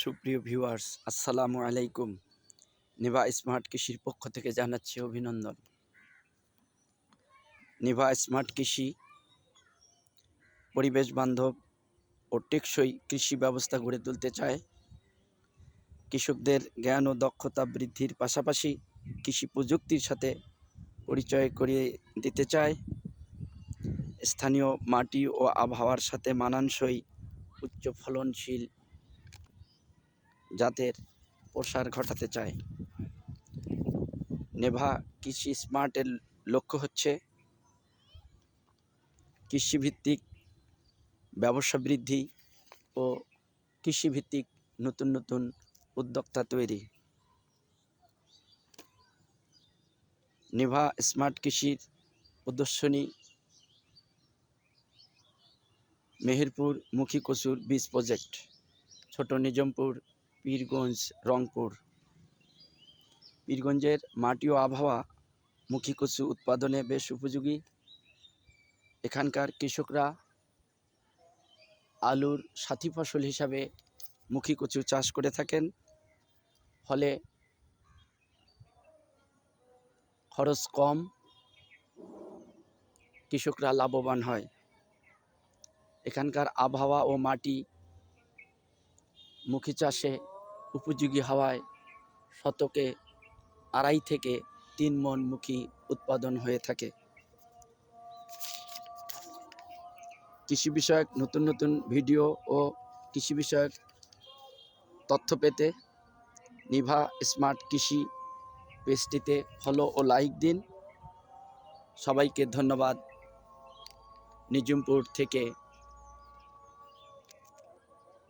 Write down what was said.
সুপ্রিয় ভিউয়ার্স, আসসালামু আলাইকুম। নিভা স্মার্ট কৃষির পক্ষ থেকে জানাচ্ছি অভিনন্দন। নিভা স্মার্ট কৃষি, পরিবেশ বান্ধব ও টেকসই কৃষি ব্যবস্থা গড়ে তুলতে চায়। কৃষকদের জ্ঞান ও দক্ষতা বৃদ্ধির পাশাপাশি কৃষি প্রযুক্তির সাথে পরিচয় করিয়ে দিতে চায়। স্থানীয় মাটি ও আবহাওয়ার সাথে মানানসই উচ্চ ফলনশীল জাতের প্রসার ঘটাতে চায়। নেভা কৃষি স্মার্টের লক্ষ্য হচ্ছে কৃষিভিত্তিক ব্যবসা বৃদ্ধি ও কৃষিভিত্তিক নতুন নতুন উদ্যোক্তা তৈরি। নেভা স্মার্ট কৃষির প্রদর্শনী, মেহেরপুর মুখী কচুর বীজ প্রজেক্ট, ছোট নিজামপুর পীরগঞ্জ, রংপুর। পীরগঞ্জের মাটি ও আবহাওয়া, মুখী কচু উৎপাদনে বেশ উপযোগী। এখানকার কৃষকরা আলুর সাথী ফসল হিসাবে মুখী কচু চাষ করে থাকেন। ফলে খরচ কম, কৃষকরা লাভবান হয়। এখানকার আবহাওয়া ও মাটি মুখী চাষে উপযোগী হওয়ায় শতকে আড়াই থেকে তিন মন মুখী উৎপাদন হয়ে থাকে। কৃষি বিষয়ক নতুন নতুন ভিডিও ও কৃষি বিষয়ক তথ্য পেতে নিভা স্মার্ট কৃষি পেজটিতে ফলো ও লাইক দিন। সবাইকে ধন্যবাদ। নিজুমপুর থেকে